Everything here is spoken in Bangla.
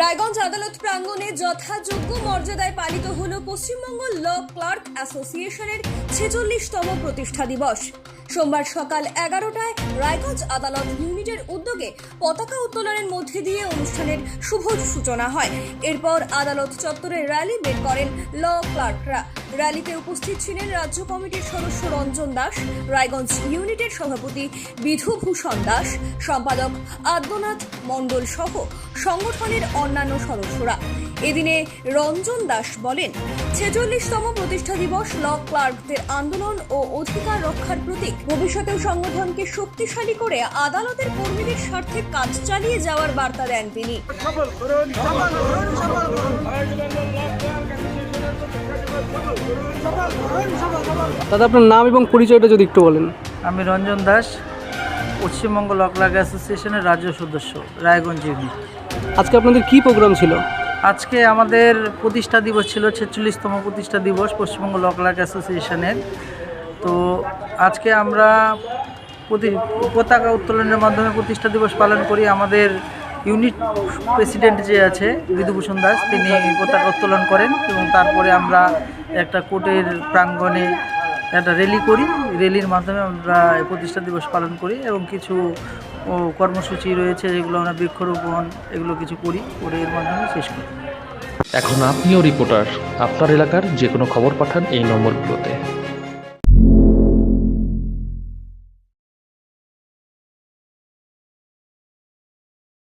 রায়গঞ্জ আদালত প্রাঙ্গণে যথাযোগ্য মর্যাদায় পালিত হল পশ্চিমবঙ্গ ল ক্লার্ক অ্যাসোসিয়েশনের ছেচল্লিশতম প্রতিষ্ঠা দিবস। সোমবার সকাল এগারোটায় রায়গঞ্জ আদালত ইউনিটের উদ্যোগে পতাকা উত্তোলনের মধ্যে দিয়ে অনুষ্ঠানের শুভ সূচনা হয়। এরপর আদালত চত্বরে র্যালি বের করেন ল ক্লার্করা। র্যালিতে উপস্থিত ছিলেন রাজ্য কমিটির সদস্য রঞ্জন দাস, রায়গঞ্জ ইউনিটের সভাপতি বিধুভূষণ দাস, সম্পাদক আদ্যনাথ মণ্ডল সহ সংগঠনের অন্যান্য সদস্যরা। এদিনে রঞ্জন দাস বলেন, ছেচল্লিশতম প্রতিষ্ঠা দিবস ল ক্লার্কদের আন্দোলন ও অধিকার রক্ষার প্রতীক। ভবিষ্যতেও সংগঠনকে শক্তিশালী করে আদালতের কর্মীদের স্বার্থে কাজ চালিয়ে যাওয়ার বার্তা দেন তিনি। দাদা আপনার নাম এবং পরিচয়টা যদি একটু বলেন। আমি রঞ্জন দাস পশ্চিমবঙ্গ লকলাগ অ্যাসোসিয়েশনের রাজ্য সদস্য রায়গঞ্জ ইউনিট আজকে আপনাদের কি প্রোগ্রাম ছিল? আজকে আমাদের প্রতিষ্ঠা দিবস ছিল ছেচল্লিশতম প্রতিষ্ঠা দিবস পশ্চিমবঙ্গ লকলাগ অ্যাসোসিয়েশনের। তো আজকে আমরা পতাকা উত্তোলনের মাধ্যমে প্রতিষ্ঠা দিবস পালন করি। আমাদের ইউনিট প্রেসিডেন্ট যে আছে বিধুভূষণ দাস, তিনি পতাকা উত্তোলন করেন এবং তারপরে আমরা একটা কোর্টের প্রাঙ্গণে একটা র্যালি করি। র্যালির মাধ্যমে আমরা প্রতিষ্ঠা দিবস পালন করি এবং কিছু কর্মসূচি রয়েছে যেগুলো আমরা বৃক্ষরোপণ, এগুলো কিছু করি, করে এর মাধ্যমে শেষ করি। এখন আপনিও রিপোর্টার আপনার এলাকার যে কোনো খবর পাঠান এই নম্বরগুলোতে।